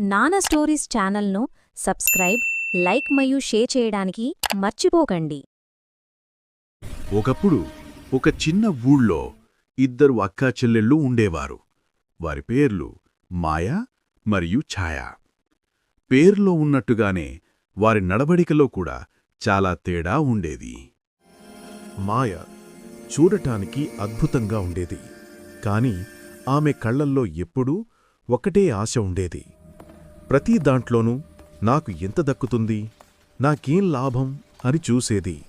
నాన్న స్టోరీస్ ఛానల్ను subscribe like మరియు షేర్ చేయడానికి మర్చిపోకండి. ఒకప్పుడు ఒక చిన్న ఊళ్ళో ఇద్దరు అక్కా చెల్లెళ్ళు ఉండేవారు. వారి పేర్లు మాయ మరియు ఛాయ. పేర్లో ఉన్నట్టుగానే వారి నడవడికలో కూడా చాలా తేడా ఉండేది. మాయ చూడటానికి అద్భుతంగా ఉండేది. కాని ఆమె కళ్ళల్లో ఎప్పుడూ ఒకటే ఆశ ఉండేది. ప్రతి దాంట్లోనూ నాకు ఎంత దక్కుతుంది నాకేం లాభం అని చూసేది.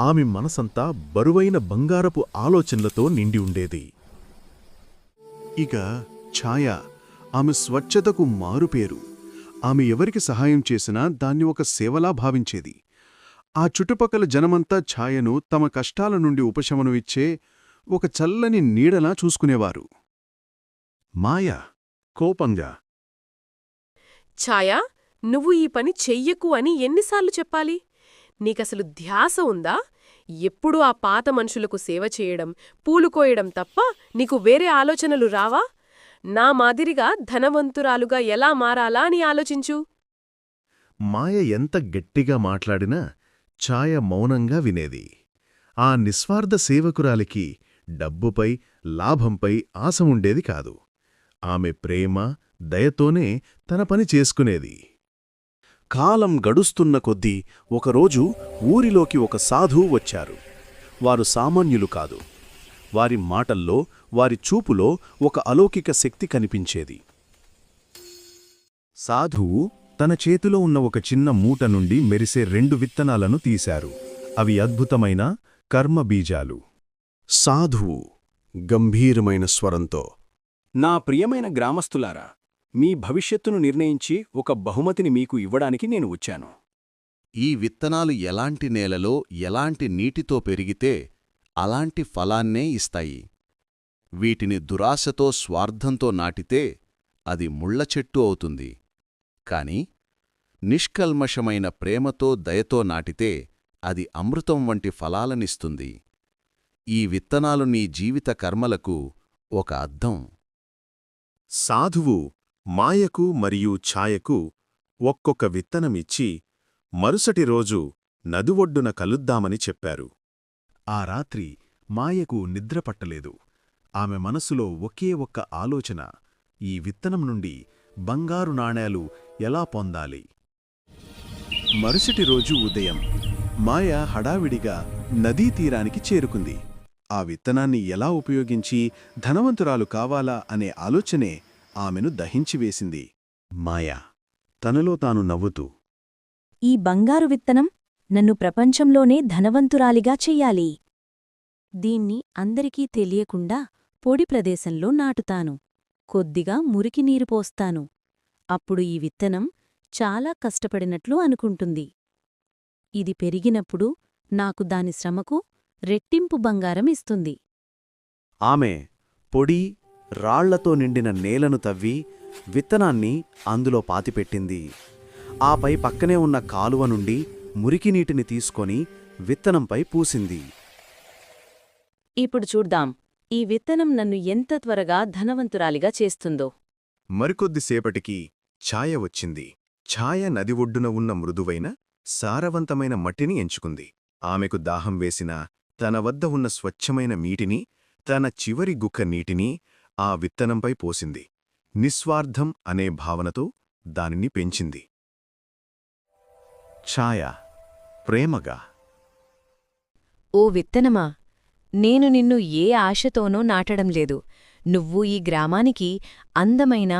ఆమె మనసంతా బరువైన బంగారపు ఆలోచనలతో నిండి ఉండేది. ఇక ఛాయ ఆమె స్వచ్ఛతకు మారుపేరు. ఆమె ఎవరికి సహాయం చేసినా దాన్ని ఒక సేవలా భావించేది. ఆ చుట్టుపక్కల జనమంతా ఛాయను తమ కష్టాల నుండి ఉపశమనం ఇచ్చే ఒక చల్లని నీడలా చూసుకునేవారు. మాయ కోపంగా ఛాయా నువ్వు ఈ పని చెయ్యకు అని ఎన్నిసార్లు చెప్పాలి? నీకసలు ధ్యాస ఉందా? ఎప్పుడూ ఆ పాత మనుషులకు సేవ చేయడం పూలు కోయడం తప్ప నీకు వేరే ఆలోచనలు రావా? నా మాదిరిగా ధనవంతురాలుగా ఎలా మారాలా అని ఆలోచించు. మాయ ఎంత గట్టిగా మాట్లాడినా ఛాయ మౌనంగా వినేది. ఆ నిస్వార్థ సేవకురాలికి డబ్బుపై లాభంపై ఆశ ఉండేది కాదు. ఆమె ప్రేమ దయతోనే తన పని చేసుకునేది. కాలం గడుస్తున్న కొద్దీ ఒకరోజు ఊరిలోకి ఒక సాధువు వచ్చారు. వారు సామాన్యులు కాదు. వారి మాటల్లో వారి చూపులో ఒక అలౌకిక శక్తి కనిపించేది. సాధువు తన చేతిలో ఉన్న ఒక చిన్న మూట నుండి మెరిసే రెండు విత్తనాలను తీశారు. అవి అద్భుతమైన కర్మబీజాలు సాధువు గంభీరమైన స్వరంతో నా ప్రియమైన గ్రామస్తులారా మీ భవిష్యత్తును నిర్ణయించి ఒక బహుమతిని మీకు ఇవ్వడానికి నేను వచ్చాను. ఈ విత్తనాలు ఎలాంటి నేలలో ఎలాంటి నీటితో పెరిగితే అలాంటి ఫలాన్నే ఇస్తాయి. వీటిని దురాశతో స్వార్థంతో నాటితే అది ముళ్ళ చెట్టు అవుతుంది. కాని నిష్కల్మషమైన ప్రేమతో దయతో నాటితే అది అమృతం వంటి ఫలాలనిస్తుంది. ఈ విత్తనాలు నీ జీవిత కర్మలకు ఒక అద్దం. సాధువు మాయకు మరియు ఛాయకు ఒక్కొక్క విత్తనమిచ్చి మరుసటి రోజు నదువొడ్డున కలుద్దామని చెప్పారు. ఆ రాత్రి మాయకు నిద్రపట్టలేదు ఆమె మనసులో ఒకే ఒక్క ఆలోచన ఈ విత్తనం నుండి బంగారు నాణేలు ఎలా పొందాలి? మరుసటి రోజు ఉదయం మాయ హడావిడిగా నదీ తీరానికి చేరుకుంది. ఆ విత్తనాన్ని ఎలా ఉపయోగించి ధనవంతురాలు కావాలా అనే ఆలోచనే ఆమెను దహించివేసింది మాయ తనలో తాను నవ్వుతూ ఈ బంగారు విత్తనం నన్ను ప్రపంచంలోనే ధనవంతురాలిగా చెయ్యాలి. దీన్ని అందరికీ తెలియకుండా పొడి ప్రదేశంలో నాటుతాను. కొద్దిగా మురికి నీరు పోస్తాను. అప్పుడు ఈ విత్తనం చాలా కష్టపడినట్లు అనుకుంటుంది. ఇది పెరిగినప్పుడు నాకు దాని శ్రమకు రెట్టింపు బంగారం ఇస్తుంది. ఆమె పొడి రాళ్ళతో నిండిన నేలను తవ్వి విత్తనాన్ని అందులో పాతిపెట్టింది. ఆపై పక్కనే ఉన్న కాలువ నుండి మురికి నీటిని తీసుకొని విత్తనంపై పూసింది. ఇప్పుడు చూద్దాం. ఈ విత్తనం నన్ను ఎంత త్వరగా ధనవంతురాలిగా చేస్తుందో. మరికొద్దిసేపటికి ఛాయ వచ్చింది. ఛాయ నది ఒడ్డున ఉన్న మృదువైన సారవంతమైన మట్టిని ఎంచుకుంది. ఆమెకు దాహం వేసిన తన వద్ద ఉన్న స్వచ్ఛమైన నీటిని తన చివరి గుక్క నీటిని ఆ విత్తనంపై పోసింది. నిస్వార్థం అనే భావనతో దానిని పెంచింది. ఛాయ ప్రేమగా. ఓ విత్తనమా నేను నిన్ను ఏ ఆశతోనో నాటడం లేదు. నువ్వు ఈ గ్రామానికి అందమైన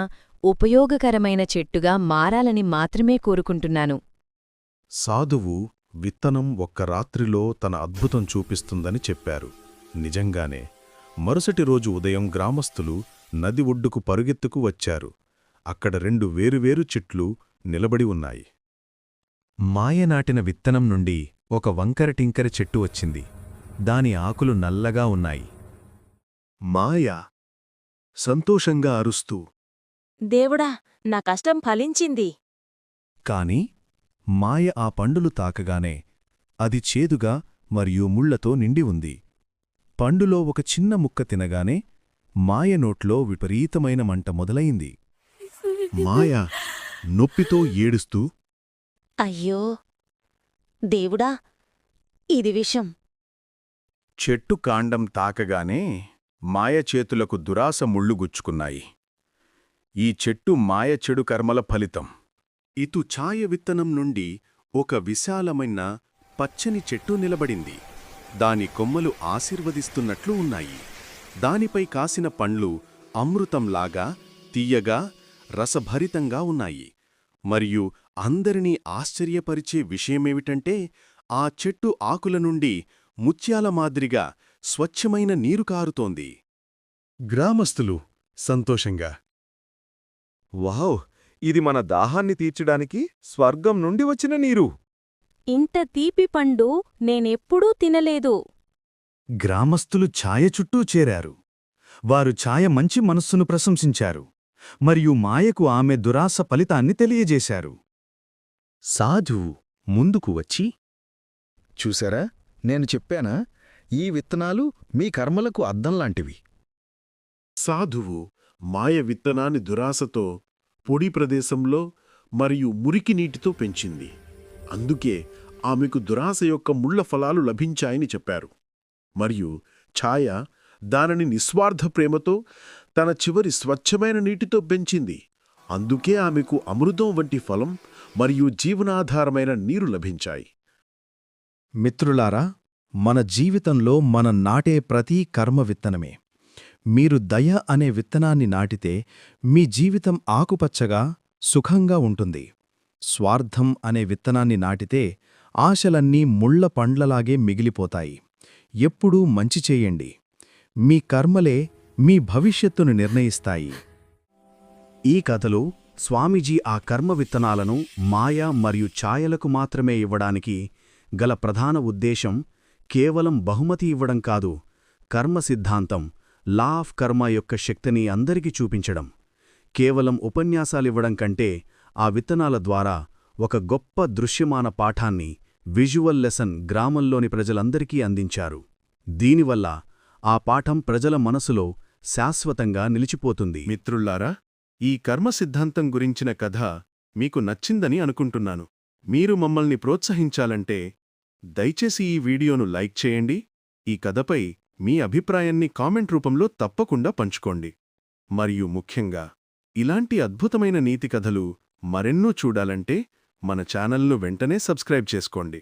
ఉపయోగకరమైన చెట్టుగా మారాలని మాత్రమే కోరుకుంటున్నాను. సాధువు విత్తనం ఒక్క రాత్రిలో తన అద్భుతం చూపిస్తుందని చెప్పారు. నిజంగానే మరుసటి రోజు ఉదయం గ్రామస్తులు నది ఒడ్డుకు పరుగెత్తుకు వచ్చారు. అక్కడ రెండు వేరువేరు చెట్లు నిలబడి ఉన్నాయి. మాయ నాటిన విత్తనం నుండి ఒక వంకర టింకర చెట్టు వచ్చింది. దాని ఆకులు నల్లగా ఉన్నాయి. మాయ! సంతోషంగా అరుస్తూ. దేవుడా నా కష్టం ఫలించింది. కాని మాయ ఆ పండులు తాకగానే అది చేదుగా మరియు ముళ్ళతో నిండి ఉంది. పండులో ఒక చిన్న ముక్క తినగానే మాయ నోట్లో విపరీతమైన మంట మొదలయింది మాయ నొప్పితో ఏడుస్తూ అయ్యో! దేవుడా ఇది విషం. చెట్టు కాండం తాకగానే మాయ చేతులకు దురాస ముళ్ళు గుచ్చుకున్నాయి. ఈ చెట్టు మాయ చెడు కర్మల ఫలితం. ఇటు ఛాయ విత్తనం నుండి ఒక విశాలమైన పచ్చని చెట్టు నిలబడింది. దాని కొమ్మలు ఆశీర్వదిస్తున్నట్లు ఉన్నాయి. దానిపై కాసిన పండ్లు అమృతంలాగా తీయగా రసభరితంగా ఉన్నాయి. మరియు అందరినీ ఆశ్చర్యపరిచే విషయమేమిటంటే ఆ చెట్టు ఆకుల నుండి ముత్యాల మాదిరిగా స్వచ్ఛమైన నీరు కారుతోంది. గ్రామస్తులు సంతోషంగా వావ్! ఇది మన దాహాన్ని తీర్చడానికి స్వర్గం నుండి వచ్చిన నీరు! ఇంత తీపి పండు నేనెప్పుడూ తినలేదు. గ్రామస్తులు ఛాయ చుట్టూ చేరారు. వారు ఛాయ మంచి మనస్సును ప్రశంసించారు. మరియు మాయకు ఆమె దురాస ఫలితాన్ని తెలియజేశారు. సాధువు ముందుకు వచ్చి. చూసారా? నేను చెప్పానా? ఈ విత్తనాలు మీ కర్మలకు అద్దంలాంటివి సాధువు మాయ విత్తనాన్ని దురాశతో పొడి ప్రదేశంలో మరియు మురికి నీటితో పెంచింది. అందుకే ఆమెకు దురాశ యొక్క ముళ్ళ ఫలాలు లభించాయని చెప్పారు. మరియు ఛాయ దానిని నిస్వార్థ ప్రేమతో తన చివరి స్వచ్ఛమైన నీటితో పెంచింది. అందుకే ఆమెకు అమృతం వంటి ఫలం మరియు జీవనాధారమైన నీరు లభించాయి. మిత్రులారా మన జీవితంలో మనం నాటే ప్రతి కర్మ విత్తనమే. మీరు దయ అనే విత్తనాన్ని నాటితే మీ జీవితం ఆకుపచ్చగా సుఖంగా ఉంటుంది. స్వార్థం అనే విత్తనాన్ని నాటితే ఆశలన్నీ ముళ్ళ పండ్లలాగే మిగిలిపోతాయి. ఎప్పుడూ మంచి చేయండి. మీ కర్మలే మీ భవిష్యత్తును నిర్ణయిస్తాయి. ఈ కథలో స్వామీజీ ఆ కర్మ విత్తనాలను మాయ మరియు ఛాయలకు మాత్రమే ఇవ్వడానికి గల ప్రధాన ఉద్దేశం కేవలం బహుమతి ఇవ్వడం కాదు కర్మ సిద్ధాంతం లా ఆఫ్ కర్మ యొక్క శక్తిని అందరికీ చూపించడం. కేవలం ఉపన్యాసాలివ్వడం కంటే ఆ విత్తనాల ద్వారా ఒక గొప్ప దృశ్యమాన పాఠాన్ని విజువల్ లెసన్ గ్రామంలోని ప్రజలందరికీ అందించారు. దీనివల్ల ఆ పాఠం ప్రజల మనసులో శాశ్వతంగా నిలిచిపోతుంది. మిత్రుల్లారా ఈ కర్మ సిద్ధాంతం గురించిన కథ మీకు నచ్చిందని అనుకుంటున్నాను. మీరు మమ్మల్ని ప్రోత్సహించాలంటే దయచేసి ఈ వీడియోను లైక్ చేయండి ఈ కథపై మీ అభిప్రాయాన్ని కామెంట్ రూపంలో తప్పకుండా పంచుకోండి. మరియు ముఖ్యంగా ఇలాంటి అద్భుతమైన నీతి కథలు మరెన్నో చూడాలంటే మన ఛానల్ను వెంటనే సబ్స్క్రైబ్ చేసుకోండి.